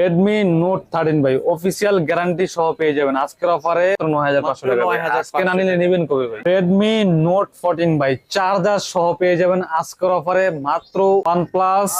Redmi Note thirteen ভাই official guarantee সহ পেয়ে যাবেন। আজকের অফারে নয় হাজার পাঁচশো টাকা। ভাই। 9,500 আজকে না নিলে নেবেন কবে ভাই? রেডমি নোট ফোরটিন ভাই চার্জার সহ পেয়ে যাবেন আজকের অফারে মাত্র one plus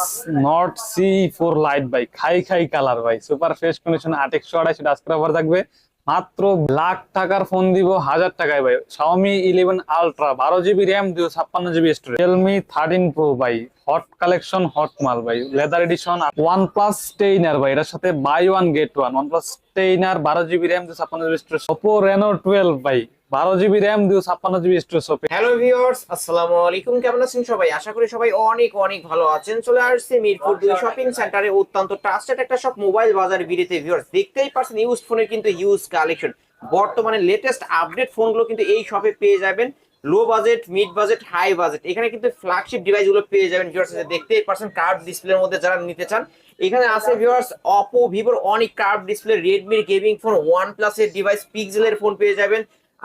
Nord CE four lite ভাই। খাই খাই কালার ভাই সুপার ফ্রেশ কন্ডিশন আট একশো আজকের অফার থাকবে। মাত্র লাখ টাকার ফোন দিব, হাজার টাকায় ভাই। সাউমি ইলেভেন আলট্রা বারো জিবি র্যাম দিব ছাপ্পান্ন GB storage Realme thirteen pro ভাই। হট কালেকশন হট মাল, ভাই। Leather edition one plus trainer ভাই। এটার সাথে buy one get one one plus trainer বারো জিবি র্যাম দুশো ছাপ্পান্ন GB storage Oppo Reno twelve ভাই। বারো জিবি র্যাম দুশো ছাপ্পান্ন জিবি স্টোরেজ ওপে হ্যালো ভিউয়ার্স, আসসালামু আলাইকুম। কেমন আছেন সবাই? আশা করি সবাই অনেক অনেক ভালো আছেন। চলে আসছে মিরপুর দুই শপিং সেন্টারে অত্যন্ত ট্রাস্টেড একটা সব মোবাইল বাজার বিড়িতে। ভিউয়ার্স, দেখতেই পাচ্ছেন ইউজ ফোনের কিন্তু ইউজ কালেকশন বর্তমানে লেটেস্ট আপডেট ফোনগুলো কিন্তু এই শপে পেয়ে যাবেন। Low budget mid budget high budget এখানে কিন্তু ফ্ল্যাগশিপ ডিভাইসগুলো পেয়ে যাবেন ভিউয়ার্স দেখতেই পাচ্ছেন কার্ভ ডিসপ্লের মধ্যে যারা নিতে চান। এখানে আছে ভিউয়ার্স অপো ভিভোর অনেক কার্ভ ডিসপ্লে রেডমির গেমিং ফোন ওয়ান প্লাসের ডিভাইস পিক্সেলের ফোন পেয়ে যাবেন।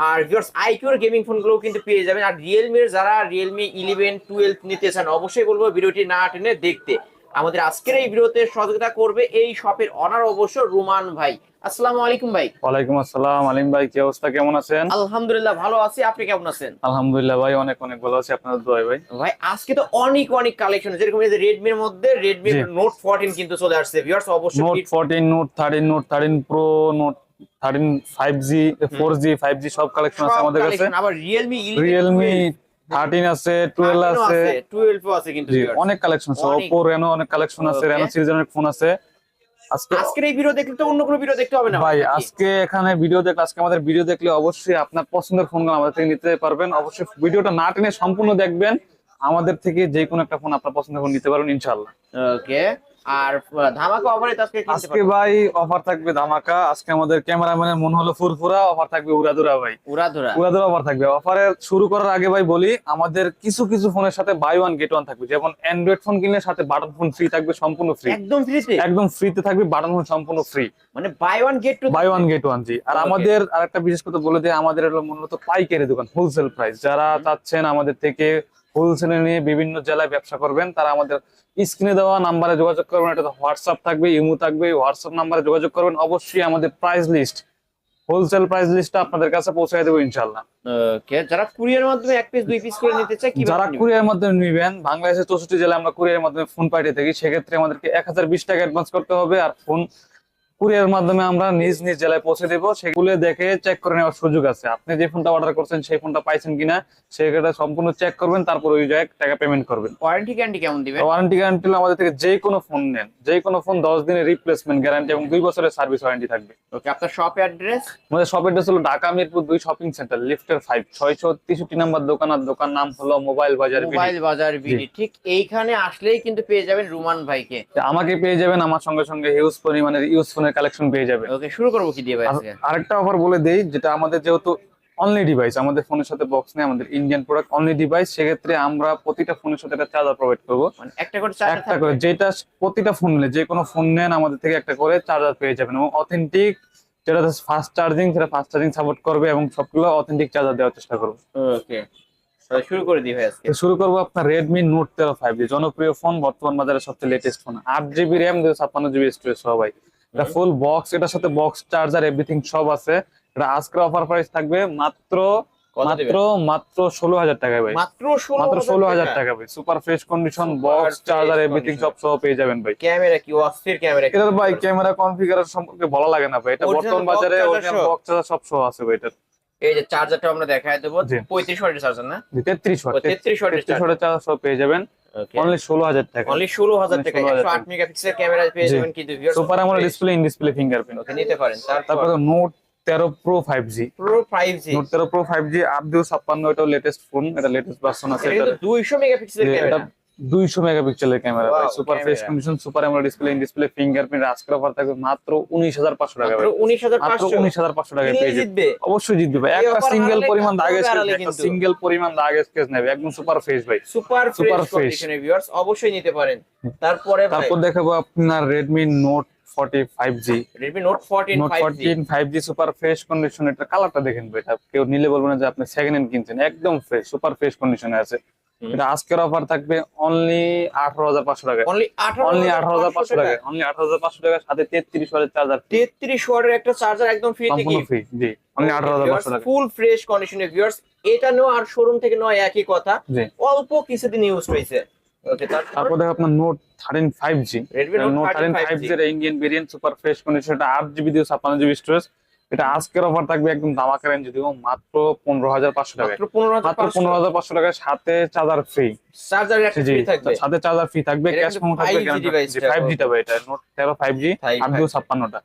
আর ভিউয়ার্স আইকিউর গেমিং ফোনগুলো কিন্তু পেয়ে যাবেন। আর রিয়েলমির যারা রিয়েলমি ইলেভেন টুয়েলভ নিতে চান অবশ্যই বলব ভিডিওটি না টেনে দেখতে। আমাদের আজকের এই ভিডিওতে সহযোগিতা করবে এই শপের অনার অবশ্য রুমান ভাই। আসসালামু আলাইকুম ভাই। ওয়ালাইকুম আসসালাম। আলিম ভাই কি অবস্থা? কেমন আছেন? আলহামদুলিল্লাহ ভালো আছি। আপনি কেমন আছেন? আলহামদুলিল্লাহ ভাই অনেক অনেক ভালো আছি। আপনাদের দোয়াই ভাই? ভাই আজকে তো অনেক অনেক কালেকশন যেরকম এই যে রেডমির মধ্যে রেডমি জি। নোট 14 কিন্তু চলে আসছে। ভিউয়ার্স অবশ্যই thirteen five G four G five G সব কালেকশন আছে আমাদের কাছে। আবার রিয়েলমি রিয়েলমি থার্টিন আছে টুয়েলভ আছে। 12 আছে কিন্তু অনেক কালেকশন আছে ওপো রেনো অনেক কালেকশন আছে রেনো সিরিজের অনেক ফোন আছে। আজকে আজকের এই ভিডিও দেখলে তো অন্য কোনো ভিডিও দেখতে হবে না। ভাই আজকে এখানে ভিডিও দেখলে আজকে আমাদের ভিডিও দেখলে অবশ্যই আপনার পছন্দের ফোনগুলো আমাদের থেকে নিতে পারবেন। অবশ্যই ভিডিওটা না টেনে সম্পূর্ণ দেখবেন। আমাদের থেকে যে কোনো একটা ফোন আপনার পছন্দের ফোন নিতে পারবেন ইনশাল্লাহ ওকে আর ধামাকা অফারে তো আজকে আজকে ভাই অফার থাকবে ধামাকা। আজকে আমাদের ক্যামেরাম্যানের মন হলো ফুরফুরা অফার থাকবে উড়াদুরা ভাই। উড়াধুরা। উড়াদুরা অফার থাকবে। অফারে শুরু করার আগে ভাই বলি আমাদের কিছু কিছু ফোনের সাথে বাই ওয়ান গেট ওয়ান থাকবে। যেমন অ্যান্ড্রয়েড ফোন কিনলে সাথে বাটন ফোন ফ্রি থাকবে সম্পূর্ণ ফ্রি একদম ফ্রিতে একদম ফ্রিতে থাকবে বাটন ফোন সম্পূর্ণ ফ্রি মানে buy one get two buy one get one জি। আর আমাদের আরেকটা বিশেষ কথা বলে দিই আমাদের হলো মূলত পাইকারি দোকান হোলসেল প্রাইস যারা চাচ্ছেন আমাদের থেকে হোলসেলে নিয়ে বিভিন্ন জেলায় ব্যবসা করবেন তারা আমাদের স্ক্রিনে দেওয়া নাম্বারে যোগাযোগ করবেন এটা হোয়াটসঅ্যাপ থাকবে ইমো থাকবে হোয়াটসঅ্যাপ নাম্বারে যোগাযোগ করবেন অবশ্যই আমাদের প্রাইস লিস্ট হোলসেল প্রাইস লিস্টটা আপনাদের কাছে পৌঁছে দেবো ইনশাল্লাহ ওকে যারা কুরিয়ার মাধ্যমে এক পিস দুই পিস করে নিতে চায় কি যারা কুরিয়ার মাধ্যমে নিবেন বাংলাদেশের চৌষট্টি জেলায় আমরা কুরিয়ার মাধ্যমে ফোন পাঠিয়ে থাকি সেক্ষেত্রে আমাদেরকে এক হাজার বিশ টাকা অ্যাডভান্স করতে হবে আর ফোন কুরিয়ার মাধ্যমে আমরা নিজ নিজ জেলায় পৌঁছে দেবো। সেগুলো দেখে চেক করে নেওয়ার সুযোগ আছে। আপনি যে ফোনটা অর্ডার করছেন সেই ফোনটা পাইছেন কিনা সেটা সম্পূর্ণ চেক করবেন তারপর ওই জায়গায় টাকা পেমেন্ট করবেন। ওয়ারেন্টি গ্যারান্টি কেমন দিবেন? ওয়ারেন্টি গ্যারান্টি আমাদের থেকে যে কোনো ফোন নেন। যে কোনো ফোন দশ দিনের রিপ্লেসমেন্ট গ্যারান্টি এবং দুই বছরের সার্ভিস ওয়ারেন্টি থাকবে। ওকে আপনার শপ অ্যাড্রেস আমাদের শপ অ্যাড্রেস হলো ঢাকা মিরপুর দুই শপিং সেন্টার লিফটের ফাইভ ছয়শো তেষট্টি নাম্বার দোকান আর দোকান নাম হলো মোবাইল বাজার। মোবাইল বাজার বিডি ঠিক এইখানে আসলেই কিন্তু পেয়ে যাবেন রুমান ভাইকে। আমাকে পেয়ে যাবেন আমার সঙ্গে সঙ্গে হিউজ পরিমাণের ইউজ ফোনের কালেকশন পেয়ে যাবে ওকে শুরু করব কি দিয়ে ভাই আরেকটা অফার বলে দেই যেটা আমাদের যেহেতু অনলি ডিভাইস আমাদের ফোনের সাথে বক্স নেই আমাদের ইন্ডিয়ান প্রোডাক্ট অনলি ডিভাইস সেক্ষেত্রে আমরা প্রতিটা ফোনের সাথে একটা চার্জার প্রোভাইড করব। মানে একটা করে একটা করে যেটা প্রতিটা ফোন নিলে যে কোনো ফোন নেন আমাদের থেকে একটা করে চার্জার পেয়ে যাবেন। এবং অথেন্টিক যেটা ফাস্ট চার্জিং সেটা ফাস্ট চার্জিং সাপোর্ট করবে এবং সবগুলো অথেন্টিক চার্জার দেওয়ার চেষ্টা করব। ওকে শুরু করে দিই ভাই আজকে। শুরু করব আপনার রেডমি নোট তেরো ফাইভ জি জনপ্রিয় ফোন বর্তমান বাজারে সবচেয়ে লেটেস্ট ফোন আট জিবি র্যাম দুশো ছাপ্পান্ন জিবি স্টোরেজ সবাই এটা ফুল বক্স এটার সাথে বক্স চার্জার এভরিথিং সব আছে। এটা আজকের অফার প্রাইস থাকবে মাত্র মাত্র মাত্র ষোলো হাজার টাকায় ভাই। মাত্র মাত্র ষোলো হাজার টাকা ভাই। Super fresh condition box charger everything. সব সহ পেয়ে যাবেন ভাই। ক্যামেরা কি? অস্থির ক্যামেরা এটার ভাই ক্যামেরা কনফিগারের সম্পর্কে বলা লাগে না ভাই। এটা বর্তমান বাজারে বক্স চার্জার সব সহ আছে ভাই এটা। এই যে চার্জারটা আমরা দেখায় দেবো। পঁয়ত্রিশ ওয়াটের চার্জার না? তেত্রিশ ওয়াট তেত্রিশ ওয়াটের চার্জার সহ পেয়ে যাবেন। অনলি ষোলো হাজার টাকা। অনলি ষোলো হাজার Only টাকা। 16,000 একশো মেগাপিক্সেল ক্যামেরা পেয়ে যাবেন কিন্তু super AMOLED display in display fingerprint okay নিতে পারেন। তারপর? নোট তেরো pro five G pro five G note তেরো প্রো ফাইভ জি আট দুশো লেটেস্ট ফোন এটা লেটেস্ট ভার্সন আছে এটা কিন্তু দুইশো মেগাপিক্সেলের ক্যামেরা এটা দুইশো মেগাপিক্সেলের ক্যামেরা ভাই। Super fresh camera। Condition super AMOLED display in display fingerprint আজকের অফার থাকবে মাত্র উনিশ হাজার পাঁচশো টাকা মাত্র টাকা পেয়ে জিতবে। অবশ্যই জিতবে ভাই। একটা সিঙ্গেল পরিমাণ দাগ স্কেচ একটা সিঙ্গেল পরিমাণ দাগ স্কেচ নেবে। একদম সুপার ফ্রেশ ভাই। সুপার ফ্রেশ ভিউয়ার্স অবশ্যই নিতে পারেন। তারপরে তারপর দেখাবো আপনার five G super fresh condition এটা কালারটা দেখেন ভাই। এটা কেউ নিলে বলব না যে আপনি সেকেন্ড হ্যান্ড কিনছেন। একদম ফ্রেশ সুপার ফ্রেশ কন্ডিশনে আছে। এটা আজকের অফার থাকবে অনলি আঠারো হাজার পাঁচশো টাকা অনলি আঠারো হাজার পাঁচশো টাকা। অনলি আঠারো হাজার পাঁচশো টাকা সাথে তেত্রিশ ওয়াটের চার্জার তেত্রিশ ওয়াটের একটা চার্জার একদম ফ্রি ফ্রি জি। অনলি আঠারো হাজার পাঁচশো টাকা ফুল ফ্রেশ কন্ডিশনে ভিউয়ার্স এটা আর শোরুম থেকে নেওয়া একই কথা। অল্প কিছুদিন ইউজ হয়েছে তারপর দেখো আপনার note thirteen five G note thirteen five G এর Indian variant super fresh condition এটা আট জিবি দিয়ে ছাপ্পান্ন জিবি স্টোরেজ এটা আজকের অফার থাকবে একদম দামাকা রেঞ্জ যদিও মাত্র পনেরো হাজার পাঁচশো টাকা মাত্র পনেরো হাজার পাঁচশো। টাকার সাথে চার্জার ফ্রি চার্জার সাথে চার্জার ফ্রি থাকবে ক্যাশ কিন্তু থাকবে 5G device টা। ফাইভ জি টা এটা নোট তেরো ফাইভ জি আট দুশো ছাপ্পান্নটা।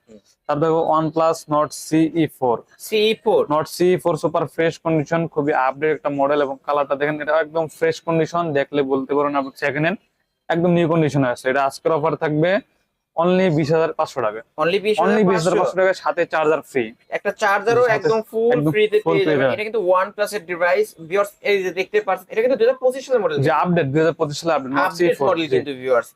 তারপর দেখো one plus Nord CE four C four Nord C four super fresh condition খুবই আপডেট একটা মডেল এবং কালারটা দেখেন এটা একদম ফ্রেশ কন্ডিশন দেখলে বলতে পারেন আপনি সেকেন্ড হ্যান্ড একদম নিউ কন্ডিশনে আছে। এটা আজকের অফার থাকবে অনলি বিশ হাজার পাঁচশো টাকা। অনলি বিশ অনলি বিশ হাজার হাজার পাঁচশো টাকার সাথে চার্জার ফ্রি একটা চার্জারও একদম ফুল পেয়ে যাবেন। এটা কিন্তু ওয়ানের ডিভাইস ভিউয়ার্স এই যে দেখতে পাচ্ছেন এটা কিন্তু 2025 সালের মডেল যে আপডেট দুই হাজার পঁচিশ সালে আপডেট আপডেট ফোর মডেল কিন্তু ভিউয়ার্স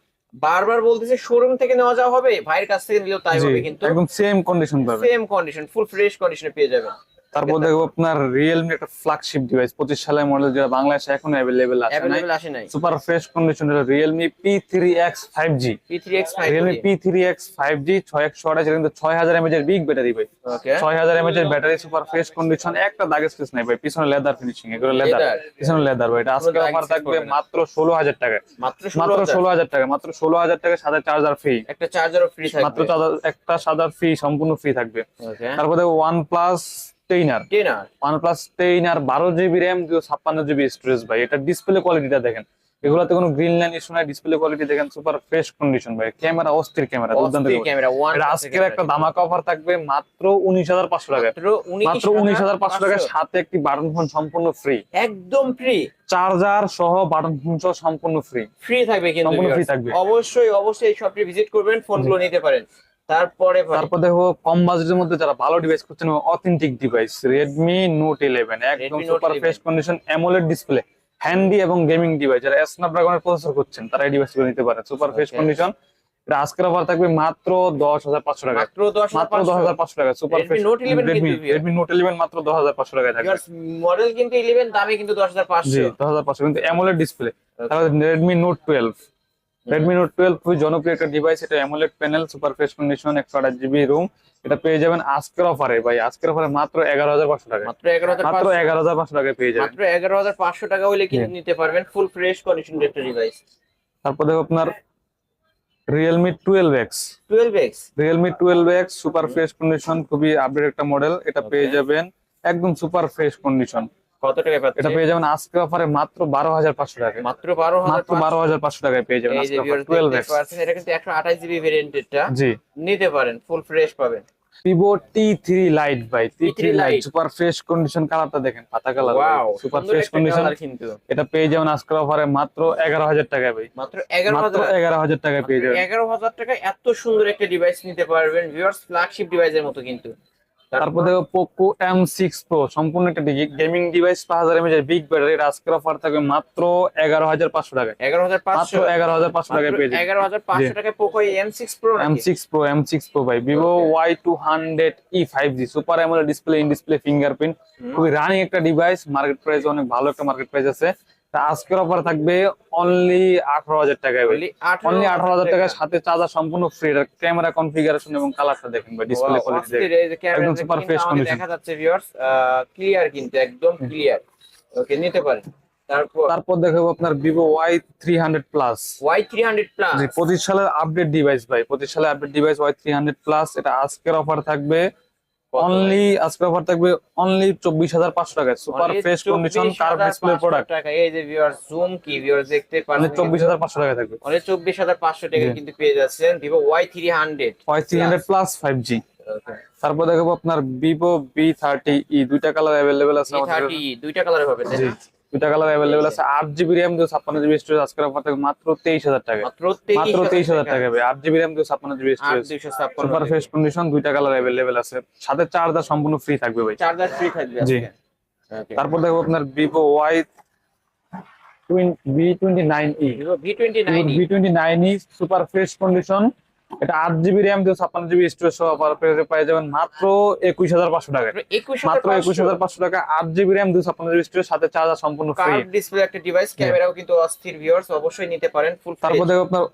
বারবার বলতেছে শোরুম থেকে নেওয়া যাওয়া হবে ভাইয়ের কাছ থেকে নিলেও তাই হবে কিন্তু একদম সেম কন্ডিশন পাবে। সেম কন্ডিশন ফুল ফ্রেশ কন্ডিশনে পেয়ে যাবেন। তারপর দেখব আপনার রিয়েলমি একটা ফ্ল্যাগশিপ ডিভাইস পঁচিশ সালের মডেল যেটা বাংলাদেশে এখন অ্যাভেলেবেল আছে নাই? আসে নাই। Super fresh condition Realme P three X five G P3X Realme 5G P three X five G ছয় একশো আঠাশ কিন্তু ছয় হাজার এমএচ এর বিগ ব্যাটারি ভাই। ওকে ছয় হাজার এমএচ এর ব্যাটারি সুপার ফ্রেশ কন্ডিশন একটা দাগ স্পেস নাই ভাই পিছনে লেদার ফিনিশিং এগুলো লেদার পিছনে লেদার ভাই এটা আজকে space থাকবে মাত্র ষোলো হাজার টাকা মাত্র মাত্র 16000 ষোলো হাজার টাকা মাত্র ষোলো হাজার টাকা সাথে চার্জার ফ্রি একটা চার্জারও ফ্রি মাত্র থাকবে। চার্জার একটা সাদা ফ্রি সম্পূর্ণ ফ্রি থাকবে। তারপর দেখো ওয়ান প্লাস টেইনার প্লাস টেন আর বারো জিবি র্যাম দুশো ছাপ্পান্ন জিবি স্টোরেজ ভাই। এটা ডিসপ্লে কোয়ালিটিটা দেখেন। এগুলোতে কোনো গ্রিন লাইন ইস্যু নাই ডিসপ্লে কোয়ালিটি দেখেন সুপার ফ্রেশ কন্ডিশন ভাই। ক্যামেরা অস্থির ক্যামেরা দুর্দান্ত ক্যামেরা আজকের একটা ধামাকা অফার থাকবে মাত্র উনিশ হাজার পাঁচশো টাকা। মাত্র উনিশ হাজার পাঁচশো টাকার সাথে একটি বাটন ফোন সম্পূর্ণ ফ্রি একদম ফ্রি চার্জার সহ বাটন ফোন সহ সম্পূর্ণ ফ্রি ফ্রি থাকবে কিন্তু সম্পূর্ণ free থাকবে। অবশ্যই অবশ্যই এই শপটি ভিজিট করবেন ফোনগুলো নিতে পারেন। তারপরে তারপর দেখো কম বাজেটের মধ্যে যারা ভালো ডিভাইস করছেন authentic device Redmi note eleven একদম super 11 fresh condition AMOLED display handy এবং গেমিং ডিভাইস যারা স্ন্যাপড্রাগনের প্রসেসর করছেন তারা এই ডিভাইস নিতে পারে সুপার ফ্রেশ কন্ডিশন এটা আজকের অফার থাকবে মাত্র দশ হাজার পাঁচশো টাকা। মাত্র দশ হাজার পাঁচশো। Taka super Redmi Note 11 Redmi note eleven মাত্র দশ হাজার পাঁচশো টাকায় থাকবে। মডেল কিন্তু ইলেভেন দামে কিন্তু দশ হাজার পাঁচশো। দশ হাজার পাঁচশো কিন্তু অ্যামোলেড ডিসপ্লে তারপর Redmi note twelve Redmi note twelve খুবই জনপ্রিয় একটা ডিভাইস এটা AMOLED panel super fresh condition একশো আঠাশ জিবি রুম এটা পেয়ে যাবেন আজকের অফারে ভাই। আজকের অফারে মাত্র এগারো হাজার পাঁচশো টাকা মাত্র এগারো হাজার মাত্র এগারো হাজার পাঁচশো টাকায় পেয়ে যাবেন। মাত্র এগারো হাজার পাঁচশো টাকা হলে কিন্তু নিতে পারবেন ফুল ফ্রেশ কন্ডিশন একটা ডিভাইস তারপর দেখো আপনার Realme twelve X twelve X Realme twelve X super fresh condition খুবই আপডেট একটা মডেল এটা পেয়ে যাবেন একদম সুপার ফ্রেশ কন্ডিশন কত টাকা পাচ্ছে? এটা পেয়ে যাবেন আজকের অফারে মাত্র বারো হাজার পাঁচশো টাকা মাত্র বারো হাজার মাত্র বারো হাজার পাঁচশো টাকায় পেয়ে যাবেন যে viewers এক্স এটা কিন্তু একশো আঠাশ জিবি ভেরিয়েন্টেরটা জি। নিতে পারেন ফুল ফ্রেশ পাবেন। ভিভো টি থ্রি লাইট ভাই T three Lite। Lite super fresh condition কালারটা দেখেন পাতা colour wow super fresh condition কিন্তু। এটা পেয়ে যাবেন আজকের অফারে মাত্র এগারো হাজার টাকায় ভাই। মাত্র এগারো মাত্র হাজার এগারো হাজার টাকায় পেয়ে যাবেন। এগারো হাজার টাকা এত সুন্দর একটা ডিভাইস নিতে পারবেন ভিউয়ার্স ফ্ল্যাগশিপ ডিভাইসের মতো কিন্তু। তারপর দেখো পোকো এম সিক্স প্রো সম্পূর্ণ একটা গেমিং ডিভাইস পাঁচ হাজার এমএচ বিগ ব্যাটারি আজকের অফার থাকবে মাত্র এগারো হাজার পাঁচশো টাকা এগারো হাজার পাঁচশো। এগারো হাজার পাঁচশো টাকায় পেয়ে যাবেন এগারো হাজার পাঁচশো জি। টাকায় Poco M six pro M six pro M six pro ভাই। Vivo Y two hundred E five G super AMOLED display in display fingerprint খুবই রানিং একটা ডিভাইস মার্কেট প্রাইস অনেক ভালো একটা মার্কেট প্রাইস আছে। আজকের অফার থাকবে অনলি আঠারো হাজার টাকায় অনলি আঠারো হাজার টাকার সাথে চার্জার সম্পূর্ণ ফ্রি ক্যামেরা কনফিগারেশন এবং কালারটা দেখেন ডিসপ্লে কোয়ালিটি একদম fresh condition। দেখা যাচ্ছে ভিউয়ার্স ক্লিয়ার কিন্তু একদম ক্লিয়ার ওকে নিতে পারেন। তারপর? তারপর দেখাবো আপনার Vivo Y three hundred plus Y three hundred plus পঁচিশ সালের আপডেট ডিভাইস ভাই পঁচিশ সালের update device Y three hundred plus এটা আজকের অফার থাকবে অনলি অফার থাকবে অনলি চব্বিশ হাজার পাঁচশো টাকায় super fresh condition curve display product taka. এই যে ভিউয়ার জুম কি ভিউয়ার দেখতে হাজার পাঁচশো টাকায় থাকবে। অনলি চব্বিশ হাজার পাঁচশো টাকা কিন্তু পেয়ে যাচ্ছেন Y three hundred plus five G তারপর দেখাবো আপনার থার্টি ই দুইটা কালার অ্যাভেলেবেল আছে আমাদের। থার্টি দুইটা কালার হবে দুইটা কালার অ্যাভেলেবেল আছে। আট জিবি র্যাম দুশো ছাপ্পান্ন জিবি স্টোরেজ আজকের অফার থাকবে মাত্র তেইশ হাজার টাকা। মাত্র মাত্র তেইশ হাজার টাকা। ভাই। আট জিবি র্যাম দুশো ছাপ্পান্ন GB storage super fresh condition দুইটা কালার অ্যাভেলেবেল আছে। সাথে চার্জার সম্পূর্ণ ফ্রি থাকবে ভাই। চার্জার ফ্রি থাকবে জি। তারপর দেখো আপনার nine E V twenty nine E super fresh condition এটা আট জিবি র্যাম দিয়ে ছাপ্পান্ন জিবি স্টোরেজ সহ পেয়ে যাবেন মাত্র একুশ হাজার পাঁচশো টাকা একুশ মাত্র একুশ হাজার পাঁচশো টাকা আট জিবি র্যাম দুই ছাপ্পান্ন জিবি স্টোরেজ সাথে চার্জার সম্পূর্ণ ফ্রি ডিসপ্লে একটা ডিভাইস ক্যামেরাও কিন্তু অস্থির ভিউয়ার্স অবশ্যই নিতে পারেন ফুল তারপর দেখো আপনার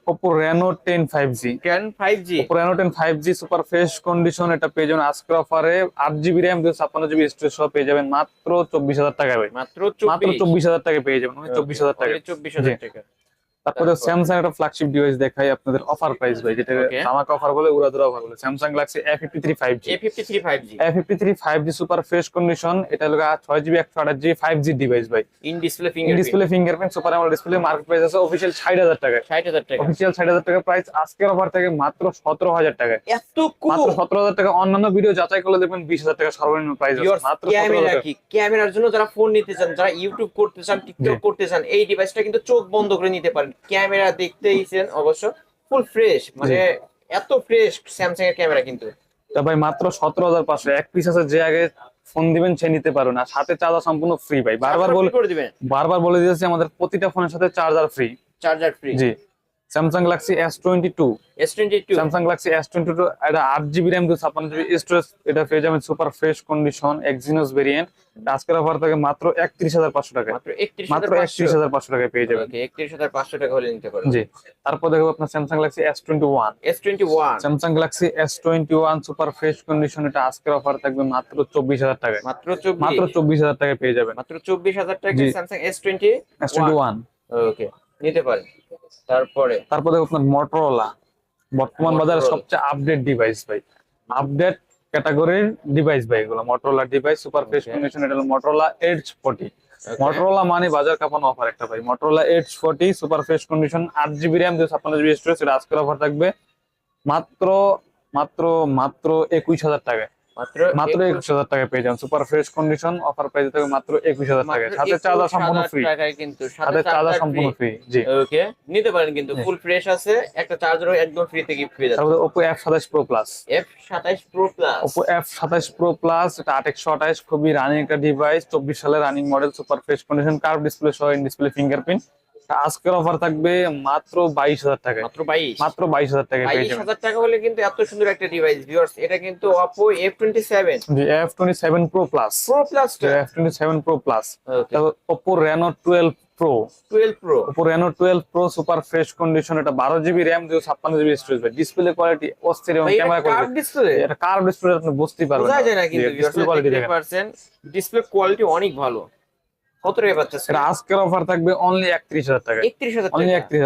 রেনো টেন ফাইভ জি ক্যান 5G Oppo Reno ten five G super fresh condition এটা পেয়ে যাবেন আজকের অফারে আট জিবি র্যাম দুই ছাপ্পান্ন জিবি স্টোরেজ সহ পেয়ে যাবেন মাত্র চব্বিশ হাজার টাকা মাত্র মাত্র চব্বিশ হাজার টাকা পেয়ে যাবেন চব্বিশ হাজার টাকা চব্বিশ হাজার টাকা। তারপরে স্যামসাং একটা ফ্ল্যাগশিপ ডিভাইস দেখাই আপনাদের অফার প্রাইস ভাই যেটা আমাকে অফার বলে উড়াদুরা অফার বলে। Samsung Galaxy A fifty three five G A fifty three five G A fifty three five G super fresh condition এটা আঠাশ জিবি ফাইভ জি ডিভাইস ভাই। In display finger display fingerprint super AMOLED display market price আছে হাজার টাকায়। ষাট হাজার টাকা। Official ষাট হাজার টাকা প্রাইস আজকের অফার থেকে মাত্র সতেরো হাজার টাকায়। এত কম মাত্র সতেরো হাজার টাকা। অন্যান্য ভিডিও যাচাই করলে দেখবেন বিশ হাজার টাকা সর্বনিম্ন প্রাইস আছে। মাত্র ক্যামেরা কি? ক্যামেরার জন্য যারা ফোন নিতে চান যারা ইউটিউব করতে চান টিকটক করতে চান এই ডিভাইসটা কিন্তু চোখ বন্ধ করে নিতে পারেন। ক্যামেরা দেখতেইছেন অবশ্য ফুল ফ্রেশ মানে এত ফ্রেশ স্যামসাং এর ক্যামেরা কিন্তু। তা ভাই মাত্র সতেরো হাজার পাঁচশো। এক পিস আছে যে আগে ফোন দিবেন সে নিতে পারো না। সাথে চার্জার সম্পূর্ণ ফ্রি ভাই। বারবার বলে বারবার বলে দিয়েছি আমাদের প্রতিটা ফোনের সাথে চার্জার ফ্রি চার্জার ফ্রি জি। Samsung Galaxy S twenty two S twenty two Samsung Galaxy S twenty two এটা আট জিবি র্যাম দু ছাপ্পান্ন জিবি স্টোরেজ এটা পেয়ে যাবেন super fresh condition Exynos variant আজকের অফার থেকে মাত্র একত্রিশ হাজার পাঁচশো টাকা মাত্র একত্রিশ হাজার পাঁচশো। টাকায় পেয়ে যাবেন। একত্রিশ হাজার পাঁচশো টাকা হলে নিতে পারবেন। জি তারপর দেখব আপনার Samsung Galaxy S twenty one S twenty one Samsung Galaxy S twenty one super fresh condition এটা আজকের অফার থাকবে মাত্র চব্বিশ হাজার টাকায়। মাত্র মাত্র চব্বিশ হাজার টাকায় পেয়ে যাবেন। মাত্র চব্বিশ হাজার taka. Samsung S twenty S twenty one okay. নিতে পারেন তারপরে? তারপর দেখো আপনার মোটরোলা বর্তমান বাজারে সবচেয়ে আপডেট ডিভাইস ভাই। আপডেট ক্যাটাগরির ডিভাইস ভাই এগুলো Motorola device super fresh. Condition এটা হলো মোটরোলা এইচ ফোর্টি মোটরোলা মানে বাজার কাঁপানো অফার একটা ভাই। Motorola edge forty super fresh condition আট জিবি র্যাম দুশো ছাপ্পান্ন জিবি স্টোরেজ এটা আজকের অফার থাকবে। মাত্র মাত্র মাত্র একুশ হাজার টাকায়। মাত্র মাত্র একুশ হাজার টাকায় পেয়ে যান। Super fresh condition offer price থাকবে মাত্র একুশ হাজার টাকায়। সাথে চার্জার সম্পূর্ণ ফ্রি কিন্তু সাথে চার্জার সম্পূর্ণ ফ্রি জি। ওকে নিতে পারেন কিন্তু। ফুল ফ্রেশ আছে একটা চার্জারও একদম ফ্রিতে গিফট পেয়ে যাচ্ছে তারপরে প্রো প্লাস এফ সাতাইশ প্রো প্লাস ওপো এফ সাতাশ প্রো প্লাস এটা আট একশো আঠাশ খুবই রানিং একটা ডিভাইস চব্বিশ সালের running model super fresh condition curve display সহ ইন ডিসপ্লে ফিঙ্গারপ্রিন্ট আজকের অফার থাকবে মাত্র বাইশ হাজার টাকায়। মাত্র বাইশ? মাত্র বাইশ হাজার পেয়ে বাইশ হাজার টাকা হলে কিন্তু এত সুন্দর একটা ডিভাইস ভিউয়ার্স এটা কিন্তু Oppo F twenty seven G F twenty seven pro plus pro plus F twenty seven pro plus Oppo Reno twelve pro twelve pro Oppo Reno twelve pro super fresh condition এটা বারো GB RAM দুশো ছাপ্পান্ন GB storage display quality অস্থির এবং camera quality display এটা কার display আপনি বুঝতেই পারবেন কোয়ালিটি দেখেন। ডিসপ্লে কোয়ালিটি অনেক ভালো। কত টাকা পাচ্ছেন? আজকের অফার থাকবে অনলি টাকা। একত্রিশ হাজার অনলি টাকা। একত্রিশ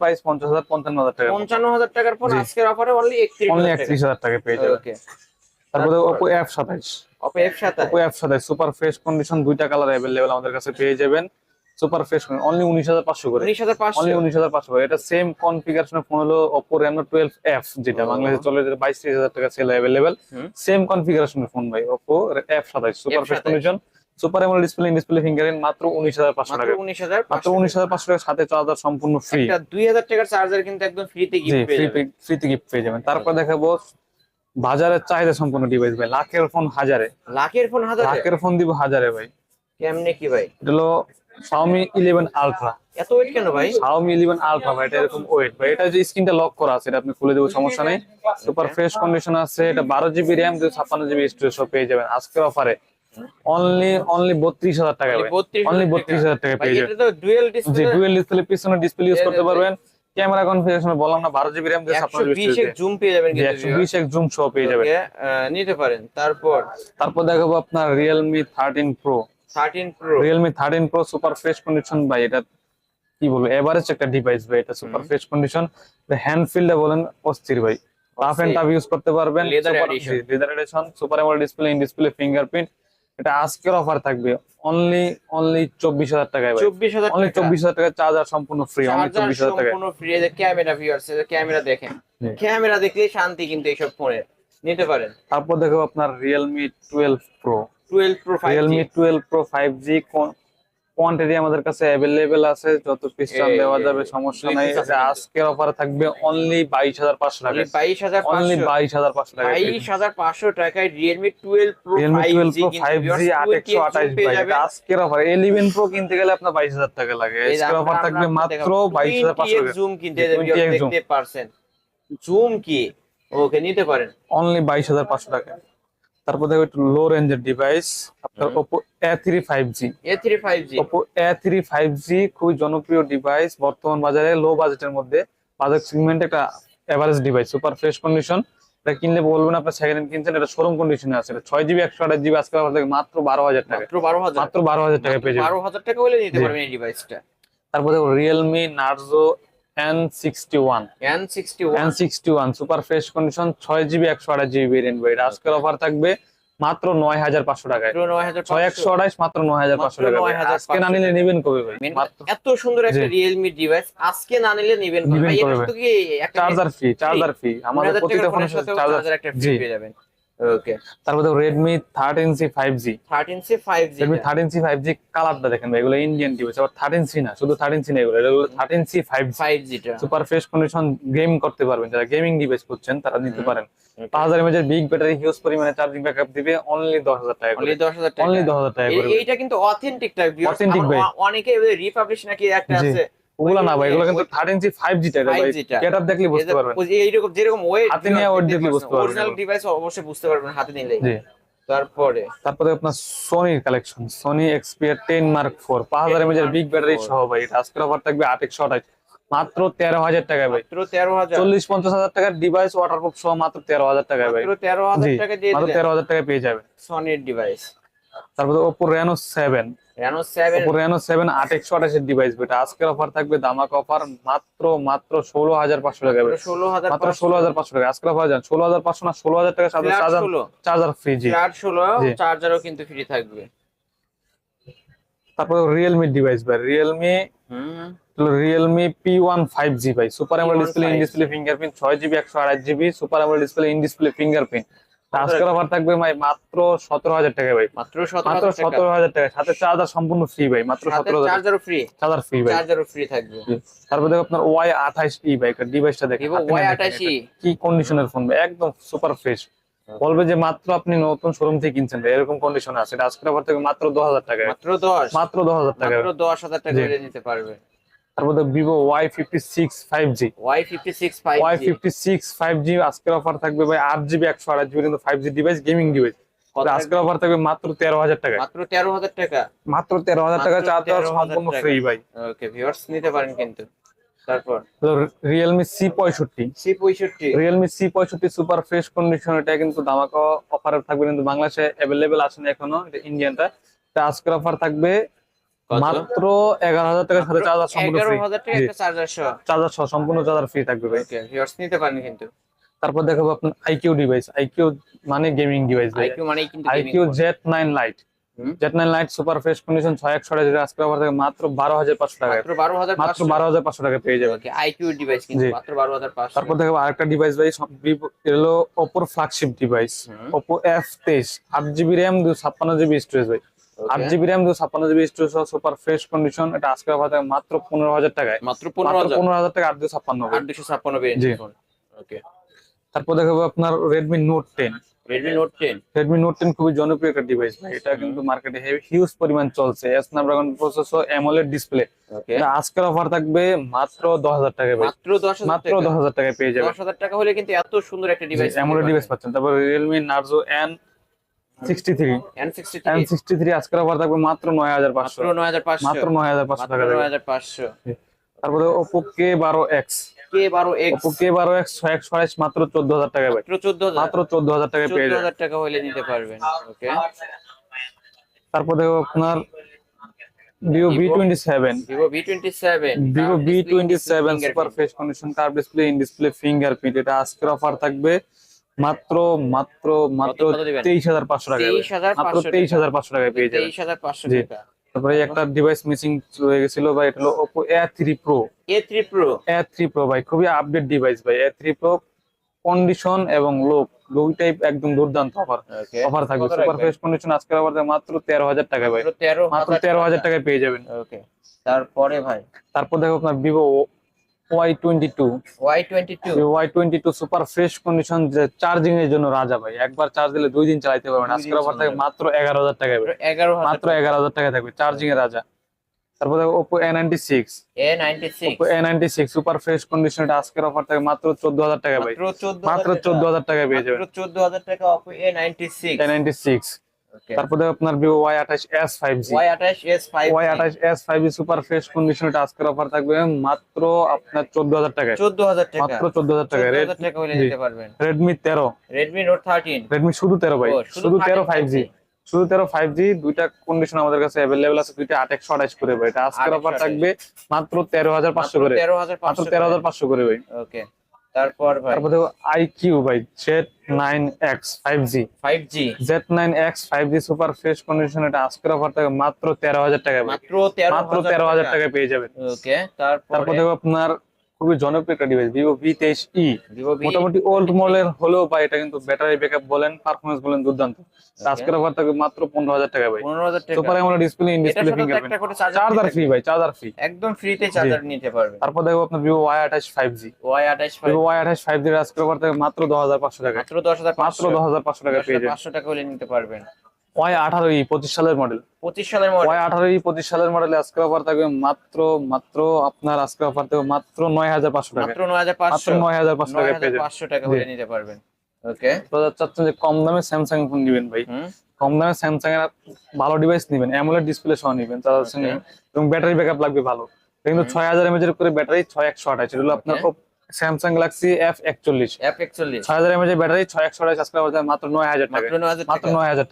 প্রাইস পঞ্চাশ হাজার পঞ্চান্ন হাজার টাকা পঞ্চান্ন হাজার টাকার পর আজকের অফারে অনলি টাকা। পেয়ে যাবেন। ওকে তারপরে Oppo Oppo super fresh condition দুইটা কালার আমাদের কাছে পেয়ে যাবেন। সুপার ফ্রেশ অনলি উনিশ হাজার পাঁচশো করে। উনিশ হাজার পাঁচশো। অনলি উনিশ হাজার পাঁচশো করে। এটা সেম কনফিগারেশনের ফোন হলো রেনো টুয়েলভ এফ যেটা ও। বাংলাদেশে চলে যেটা বাইশ ত্রিশ হাজার টাকা সেল অ্যাভেলেবেল সেম কনফিগারেশনের ফোন ভাই এফ সাতাইশ সুপার ফ্রেশ কন্ডিশন সুপার এমন ডিসপ্লে ডিসপ্লে ফিঙ্গারিং মাত্র উনিশ হাজার পাঁচশো মাত্র টাকা। উনিশ হাজার মাত্র উনিশ হাজার পাঁচশো টাকার সাথে চার্জার সম্পূর্ণ ফ্রি দুই হাজার টাকার চার্জার কিন্তু একদম গিফট পেয়ে ফ্রি যাবেন। গিফট পেয়ে যাবেন। তারপর দেখাবো বাজারের চাহিদা সম্পূর্ণ ডিভাইস ভাই। লাখের ফোন হাজারে। লাখের ফোন হাজার? লাখের ফোন দিব হাজারে ভাই। কেমনে কি ভাই? এটা হলো Xiaomi 11 Ultra এত ওয়েট কেন ভাই? Xiaomi 11 Ultra ভাই এটা এরকম ওয়েট ভাই। এটা যে স্ক্রিনটা লক করা আছে এটা আপনি খুলে দেবো সমস্যা নেই। সুপার ফ্রেশ কন্ডিশন আছে এটা বারো জিবি র্যাম দুই ছাপ্পান্ন জিবি স্টোরেজ পেয়ে যাবেন। আজকের অফারে অনলি অনলি বত্রিশ হাজার টাকা অনলি বত্রিশ হাজার টাকা। পেয়ে যাবেন। এটা তো ডুয়েল জি ডিসপ্লে ডিসপ্লে পিছনে ডিসপ্লে ইউজ করতে পারবেন। ক্যামেরা কনফিগারেশন বললাম না বারো জিবি র্যাম জুম পেয়ে যাবেন কিন্তু এক জুম সহ পেয়ে যাবেন। নিতে পারেন। তারপর? তারপর দেখাবো আপনার সুপার ফ্রেশ কন্ডিশন ভাই এটা কি বলব এভারেজ একটা ডিভাইস ভাই এটা সুপার ফ্রেশ কন্ডিশন হ্যান্ড ফিল্ডে বলেন অস্থির ভাই। রাফ এন্ড টাফ ইউজ করতে পারবেন leather edition super AMOLED display in display fingerprint এটা আজকের অফার থাকবে অনলি অনলি চব্বিশ হাজার টাকায় চব্বিশ হাজার অনলি চব্বিশ হাজার টাকা চার্জার সম্পূর্ণ ফ্রি অনলি চব্বিশ হাজার টাকা সম্পূর্ণ ফ্রি ক্যামেরা ভিউয়ার্স ক্যামেরা দেখেন। ক্যামেরা দেখলে শান্তি কিন্তু এইসব ফোনের নিতে পারেন। তারপর দেখো আপনার Realme twelve pro twelve pro five Realme twelve pro five G quantity আমাদের কাছে অ্যাভেলেবেল আছে যত পিস চান দেওয়া যাবে সমস্যা নাই। আজকের অফারে থাকবে অনলি বাইশ হাজার পাঁচশো টাকা। বাইশ হাজার অনলি পাঁচশো বাইশ হাজার পাঁচশো টাকা। বাইশ হাজার পাঁচশো টাকায় প্রো ফাইভ জি আট একশো আঠাশ ভাই আজকের অফার ইলেভেন প্রো কিনতে গেলে আপনার বাইশ হাজার টাকা লাগে। আজকের অফার থাকবে মাত্র বাইশ হাজার পাঁচশো টাকা। জুম কিনতে 20x দেখতে পারছেন। জুম কি? ওকে নিতে পারেন। অনলি বাইশ হাজার পাঁচশো টাকা। তারপর দেখো একটু লো রেঞ্জের ডিভাইস আপনার Oppo A three five G A three five G Oppo A three five G খুবই জনপ্রিয় ডিভাইস বর্তমান বাজারে লো বাজেটের মধ্যে। বাজেট সেগমেন্টে একটা average device super fresh condition এটা কিনলে বলবেন আপনার সেকেন্ড হ্যান্ড কিনছেন এটা শোরুম কন্ডিশনে আছে। এটা ছয় জিবি একশো আঠাশ জিবি আজকে মাত্র বারো হাজার টাকা। মাত্র বারো হাজার। মাত্র বারো হাজার টাকা পেয়ে যাবেন। বারো হাজার টাকা হলে নিতে। পারবেন এই ডিভাইসটা তারপর দেখো Realme Narzo N sixty one N sixty one N sixty one super fresh condition ছয় জিবি একশো আঠাশ জিবি ভেরিয়েন্ট ভাই আজকের অফার থাকবে মাত্র নয় হাজার পাঁচশো টাকায়। নয় হাজার ছয় একশো আঠাশ মাত্র নয় হাজার পাঁচশো মাত্র টাকা ভাই। 9,500 আজকে না নিলে নেবেন কবে ভাই? এত সুন্দর একটা। রিয়েলমি ডিভাইস আজকে না নিলে নিবেন ভাই, এটা তো কি চার্জার ফ্রি? চার্জার ফ্রি আমাদের 1000 প্রতিটা ফোনের ফোনের চার্জার চার্জার একটা ফ্রি পেয়ে যাবেন। ওকে তারপর C five G Redmi thirteen C five G কালারটা দেখেন ভাই এগুলো ইন্ডিয়ান ডিভাইস আবার থার্টিন সি না শুধু থার্টিন সি না এগুলো এগুলো thirteen C five G five জিটা super fresh condition game করতে পারবেন যারা গেমিং ডিভাইস করছেন তারা নিতে পারেন। পাঁচ হাজার এমএচ বিগ ব্যাটারি হিউজ পরিমাণে চার্জিং ব্যাকআপ দিবে অনলি দশ হাজার টাকা করে। অনলি দশ হাজার টাকা। অনলি দশ হাজার টাকা করে। এইটা কিন্তু অথেন্টিক টাইপ Authentic ভাই। অনেকে রিপাবলিশ নাকি একটা আছে ওগুলো না ভাই এগুলো কিন্তু thirteen C five G type ভাই 5G গেটআপ দেখলে বুঝতে পারবেন। এইরকম যেরকম ওয়েট হাতে নিয়ে weight দেখলে বুঝতে পারবেন। অরিজিনাল ডিভাইস অবশ্যই বুঝতে পারবেন হাতে নিলে। জি। তারপরে? তারপরে আপনার সোনির collection Sony Xperia ten mark four পাঁচ হাজার এমএচ বিগ ব্যাটারি সহ ভাই এটা আজকের অফার থাকবে আট একশো আঠাশ। মাত্র তেরো হাজার টাকায় ভাই। মাত্র তেরো হাজার। চল্লিশ পঞ্চাশ হাজার টাকার ডিভাইস ওয়াটারপ্রুফ সহ মাত্র তেরো হাজার টাকায় ভাই। মাত্র তেরো হাজার জি টাকা দিয়ে তেরো হাজার টাকায় পেয়ে যাবেন। সনির ডিভাইস তারপরে Oppo Reno seven Reno seven Oppo Reno seven আট একশো আঠাশের ডিভাইস এটা আজকের অফার থাকবে দামাক অফার মাত্র মাত্র ষোলো হাজার পাঁচশো টাকা ষোলো হাজার মাত্র ষোলো হাজার পাঁচশো টাকা। আজকের অফার যান ষোলো হাজার পাঁচশো না ষোলো হাজার টাকা সাথে চার্জার চার্জার ফ্রি জি। ষোলো চার্জারও কিন্তু ফ্রি থাকবে। তারপরে রিয়েলমি ডিভাইস ভাই। Realme P one five G ভাই। Super AMOLED P15 display in display fingerprint ছয় জিবি একশো আড়াই GB super AMOLED display in display fingerprint আজকের অফার থাকবে ভাই মাত্র সতেরো হাজার টাকা ভাই। মাত্র সতেরো হাজার টাকা। সতেরো হাজার টাকা। সাথে চার্জার সম্পূর্ণ ফ্রি ভাই মাত্র সতেরো হাজার চার্জারও ফ্রি চার্জার ফ্রি ভাই। চার্জারও ফ্রি থাকবে। তারপর দেখো আপনার ওয়াই আঠাইশ ই ভাই ডিভাইসটা ভিভো ওয়াই এটা। কি কন্ডিশনের ফোন ভাই? একদম সুপার ফ্রেশ বলবে যে মাত্র আপনি নতুন শোরুম থেকে কিনছেন এরকম কন্ডিশন আছে। আজকের অফার থেকে মাত্র দশ হাজার টাকা মাত্র দশ। মাত্র দশ হাজার টাকা দশ হাজার টাকা নিতে পারবে। তারপর Vivo Y fifty six five G Y fifty six Y fifty six five G আজকের অফার থাকবে ভাই আট জিবি একশো আড়াই জিবি কিন্তু five G device gaming device আজকের অফার থাকবে মাত্র তেরো হাজার টাকা। মাত্র তেরো হাজার টাকা। মাত্র তেরো হাজার টাকা চার্জার সম্পূর্ণ ফ্রি ভাই। ওকে ভিউয়ার্স নিতে পারেন কিন্তু। তারপর? রিয়েলমি সি পঁয়ষট্টি। সি পঁয়ষট্টি। রিয়েলমি সি পঁয়ষট্টি সুপার ফ্রেশ কন্ডিশন এটা কিন্তু দামাকা অফার থাকবে কিন্তু বাংলাদেশে অ্যাভেলেবেল এখনও এটা ইন্ডিয়ানটা আজকের অফার থাকবে? মাত্র এগারো হাজার টাকার সাথে চার্জার সম্পূর্ণ চার্জার সহ। সম্পূর্ণ চার্জার ফ্রি থাকবে ভাই। নিতে পারেন কিন্তু। তারপর দেখাবো আপনার আইকিউ ডিভাইস আইকিউ মানে গেমিং ডিভাইস ভাই। আইকিউ মানে কিন্তু iQOO Z nine lite. Z nine lite super fresh condition ছয় একশো যেটা আজকের অফার থাকে মাত্র বারো হাজার পাঁচশো টাকা মাত্র বারো হাজার পাঁচশো। টাকা পেয়ে ওকে আইকিউ ডিভাইস কিন্তু মাত্র বারো হাজার পাঁচশো। তারপর দেখো আরেকটা ডিভাইস ভাই এলো ওপোর ফ্ল্যাগশিপ ডিভাইস। ওপো এফ তেইশ আট জিবি র্যাম ছাপ্পান্ন জিবি স্টোরেজ ভাই। আট জিবি র্যাম দু ছাপ্পান্ন GB storage super fresh condition এটা থাকে মাত্র পনেরো হাজার টাকায়। মাত্র পনেরো হাজার? টাকা আট দুশো ছাপ্পান্ন আট দুশো ছাপ্পান্ন জি। ওকে তারপর দেখাবো আপনার Redmi note ten Redmi note ten Redmi note ten খুবই জনপ্রিয় একটা ডিভাইস ভাই। এটা কিন্তু মার্কেটে হিউজ পরিমাণ চলছে। স্ন্যাপড্রাগন প্রসেসর অ্যামোলেড ডিসপ্লে আজকের অফার থাকবে মাত্র দশ হাজার টাকায় মাত্র দশ মাত্র টাকা। দশ হাজার টাকায় পেয়ে যাবেন। দশ হাজার টাকা হলে কিন্তু এত সুন্দর একটা ডিভাইস অ্যামোলেড ডিভাইস পাচ্ছেন। তারপর রিয়েলমি নার্জো এন আজকের অফার থাকবে মাত্র টাকা তারপরে মাত্র টাকা মাত্র মাত্র টাকায় পেয়ে যাবেন নিতে পারবেন। ওকে। তারপর দেখো আপনার super fresh condition curve display in display fingerprint এটা আজকের অফার থাকবে মাত্র মাত্র মাত্র তেইশ হাজার পাঁচশো টাকা তেইশ হাজার পাঁচশো টাকায় পেয়ে যাবে পাঁচশো তারপরে একটা ডিভাইস মিসিং চলে গেছিল ভাই এটা হলো Oppo A3 Pro A3 Pro A3 Pro ভাই খুবই আপডেট ডিভাইস ভাই অ্যা থ্রি প্রো কন্ডিশন এবং লুক দুই একদম দুর্দান্ত অফার অফার থাকবে। সুপার ফ্রেশ কন্ডিশন আজকের অফার মাত্র 13000 টাকায় ভাই। মাত্র 13000 টাকায় পেয়ে যাবেন। ওকে তারপরে ভাই? তারপর দেখো আপনার ভিভো Y22 হাজার টাকা সুপার ফ্রেশ রাজা ভাই। একবার চার্জ দিলে দুই দিন চালাতে পারবেন। সুপার ফ্রেশ কন্ডিশন আজকের অফার থাকে মাত্র 14000 টাকায় ভাই। মাত্র 14000 টাকায় পেয়ে যাবেন। মাত্র 14000 তারপরে আপনার ভিভো ওয়াই আঠাশ এস ফাইভ জি ওয়াই আঠাশ এস ফাইভ ওয়াই আঠাশ S five G super fresh condition এটা আজকের অফার থাকবে মাত্র আপনার চোদ্দ হাজার টাকায়। চোদ্দ হাজার টাকা। মাত্র চোদ্দ হাজার টাকা টাকা নিতে পারবেন। রেডমি তেরো। রেডমি নোট থার্টিন রেডমি শুধু তেরো ভাই। শুধু তেরো ফাইভ জি শুধু তেরো ফাইভ জি দুইটা কন্ডিশন আমাদের কাছে অ্যাভেলেবেল আছে দুইটা আট একশো আঠাশ করে ভাই। এটা আজকের অফার থাকবে মাত্র তেরো হাজার পাঁচশো করে। তেরো হাজার তেরো হাজার পাঁচশো করে ভাই। ওকে তারপর ভাই? তারপরে IQ ভাই Z nine X five G five G Z nine X five G super fresh condition এটা আজকের অফার থেকে মাত্র তেরো হাজার টাকা মাত্র 13000 মাত্র তেরো হাজার টাকায় পেয়ে যাবেন। ওকে তারপর? তারপর দেখো আপনার খুবই জনপ্রিয় একটা ডিভাইস ভিভো ভি তেইশ ই মোটামুটি ওল্ড মডেলের হলেও বা এটা কিন্তু ব্যাটারি ব্যাকআপ বলেন পারফরমেন্স বলেন দুর্দান্ত। আজকের অফার থাকবে মাত্র পনেরো হাজার টাকা ভাই। পনেরো হাজার টাকা। সুপার এমন display in display fingerprint charger free ভাই চার্জার ফ্রি একদম ফ্রিতে চার্জার নিতে পারবেন তারপর দেখো আপনার ভিভো ওয়াই আঠাশ ফাইভ জি ওয়াই আঠাশ ভিভো ওয়াই আঠাশ ফাইভ জি আজকের অফার থাকবে মাত্র দশ হাজার পাঁচশো টাকা। মাত্র দশ হাজার মাত্র দশ হাজার পাঁচশো টাকা পেয়ে যাবেন। পাঁচশো টাকা হলে নিতে পারবেন। ওয়াই আঠারো পঁচিশ সালের মডেল পঁচিশ সালের মডেল ওয়াই আঠারো পঁচিশ সালের মডেলে আজকের অফার থাকবে মাত্র মাত্র আপনার আজকের অফার থাকবে মাত্র নয় হাজার পাঁচশো টাকা। মাত্র নয় হাজার পাঁচশো। নয় হাজার পাঁচশো টাকা হাজার পেয়ে যাবেন। পাঁচশো টাকা হলে নিতে পারবেন। ওকে তো চাচ্ছেন যে কম দামে স্যামসাং ফোন নিবেন ভাই। কম দামে স্যামসাং এর ভালো ডিভাইস নিবেন। অ্যামোলেড ডিসপ্লে সহ নিবেন চার্জার সঙ্গে। এবং ব্যাটারি ব্যাকআপ লাগবে ভালো। কিন্তু ছয় হাজার এমএজ এর করে ব্যাটারি ছয় একশো আঠাশ। এটা হলো আপনার স্যামসাং গ্যালাক্সি এফ একচল্লিশ। এফ একচল্লিশ। ছয় হাজার এমএজ এর ব্যাটারি ছয় একশো আজকে মাত্র নয় হাজার টাকা। মাত্র নয় হাজার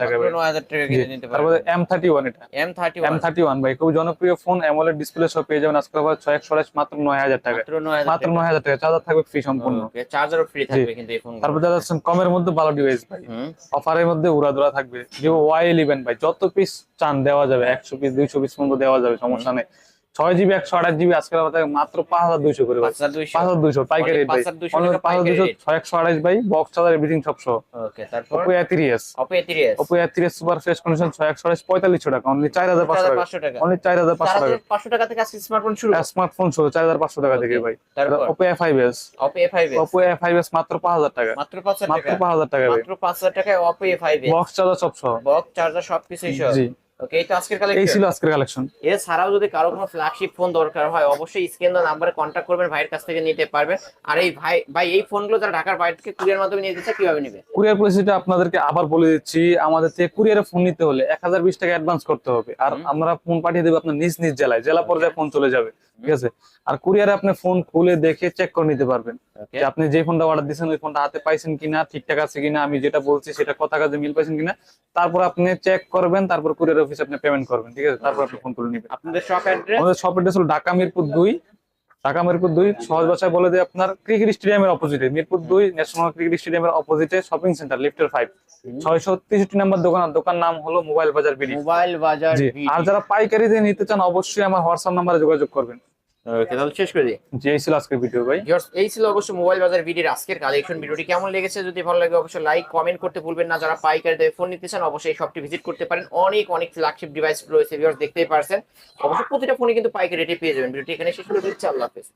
টাকা নয় হাজার টাকা নিতে তারপরে এম থার্টি ওয়ান এটা। M thirty M thirty one ভাই খুব জনপ্রিয় ফোন অ্যামোলেড ডিসপ্লে সহ পেয়ে যাবেন আজকে আবার ছয় একশো মাত্র নয় হাজার টাকা। মাত্র নয় হাজার টাকা। চার্জার থাকবে ফ্রি সম্পূর্ণ। চার্জারও ফ্রি থাকবে কিন্তু এই ফোন তারপর যাচ্ছেন কমের মধ্যে ভালো ডিভাইস ভাই। অফারের মধ্যে উড়াদুরা থাকবে। ভিভো ওয়াই ইলেভেন ভাই যত পিস চান দেওয়া যাবে একশো পিস দুইশো পিস পর্যন্ত দেওয়া যাবে সমস্যা নেই। ছয় জিবি একশো আঠাশ জিবি আবার মাত্র পাঁচ হাজার দুইশো করে পাঁচ হাজার দুইশো। পাইকারি পাঁচ হাজার দুইশো। ছয় একশো আঠাশ ভাই বক্স চার্জার এভরিথিং সব সহ। ওপো এ তিরিশ ওপো এ তিরিশ সুপার ফ্রেশ কন্ডিশন ছয় একশো আঠাশ পঁয়তাল্লিশশো টাকা অনলি চার হাজার পাঁচশো টাকা। অনলি চার হাজার পাঁচশো টাকা। পাঁচশো টাকা থেকে স্মার্টফোন শুরু স্মার্টফোন শুরু চার হাজার পাঁচশো টাকা থেকে ভাই। Oppo A five S Oppo A five Oppo A five S মাত্র পাঁচ হাজার টাকা। মাত্র পাঁচ হাজার মাত্র টাকা। পাঁচ হাজার টাকা মাত্র পাঁচ হাজার টাকায় Oppo A five box charger সব সহ। বক্স চার্জার সব জি। ওকে তো আজকের এই ছিল আজকের কালেকশন এছাড়াও যদি কারও কোনো ফ্ল্যাগশিপ ফোন দরকার হয় অবশ্যই স্ক্রিন দেওয়া নাম্বারে কন্ট্যাক্ট করবেন ভাইয়ের কাছ থেকে নিতে পারবেন আর এই ভাই ভাই এই ফোনগুলো যারা ঢাকার বাইরে থেকে কুরিয়ার মাধ্যমে নিয়ে কীভাবে নেবে? কুরিয়ার পলিসিটা আপনাদেরকে আবার বলে দিচ্ছি আমাদের থেকে কুরিয়ারে ফোন নিতে হলে এক হাজার বিশ টাকা অ্যাডভান্স করতে হবে। আর আমরা ফোন পাঠিয়ে দেবো আপনার নিজ নিজ জেলায়। জেলা পর্যায়ে ফোন চলে যাবে ঠিক আছে? আর কুরিয়ারে আপনি ফোন খুলে দেখে চেক করে নিতে পারবেন। যে আপনি যে ফোনটা অর্ডার দিয়েছেন ওই ফোনটা হাতে পাইছেন কিনা ঠিকঠাক আছে কিনা আমি যেটা বলছি সেটা কথা কাজে মিল পাইছেন কিনা তারপর আপনি চেক করবেন তারপর কুরিয়ার অফিসে আপনি পেমেন্ট করবেন ঠিক আছে? তারপর আপনি ফোন তুলে নেবেন। আপনাদের শপ অ্যাড্রেস আমাদের শপ অ্যাড্রেস হলো ঢাকা মিরপুর দুই ঢাকা মিরপুর দুই সহজ ভাষায় বলে দিয়ে আপনার ক্রিকেট স্টেডিয়ামের অপোজিটে মিরপুর দুই ন্যাশনাল ক্রিকেট স্টেডিয়ামের অপোজিটে শপিং সেন্টার লিফটের ফাইভ ছয়শো তেষট্টি নাম্বার দোকান আর দোকান নাম হলো মোবাইল বাজার বিডি। মোবাইল বাজার আর যারা পাইকারি দিয়ে নিতে চান অবশ্যই আমার হোয়াটসঅ্যাপ নাম্বারে যোগাযোগ করবেন। ওকে তাহলে শেষ করে দিই। যে এই ছিল আজকের ভিডিও ভাই। এই ছিল অবশ্য মোবাইল বাজার ভিডিওর আজকের কালেকশন ভিডিওটি কেমন লেগেছে যদি ভালো লাগে অবশ্যই লাইক কমেন্ট করতে ভুলবেন না। যারা পাইকারি দিয়ে ফোন নিতে চান অবশ্যই শপটি ভিজিট করতে পারেন। অনেক অনেক ফ্ল্যাগশিপ ডিভাইস রয়েছে ভিউয়ার্স দেখতেই পারছেন। অবশ্যই প্রতিটা ফোনে কিন্তু পাইকারি রেটে পেয়ে যাবেন। ভিডিওটি এখানে শেষ করে দিচ্ছি। আল্লাহ হাফেজ।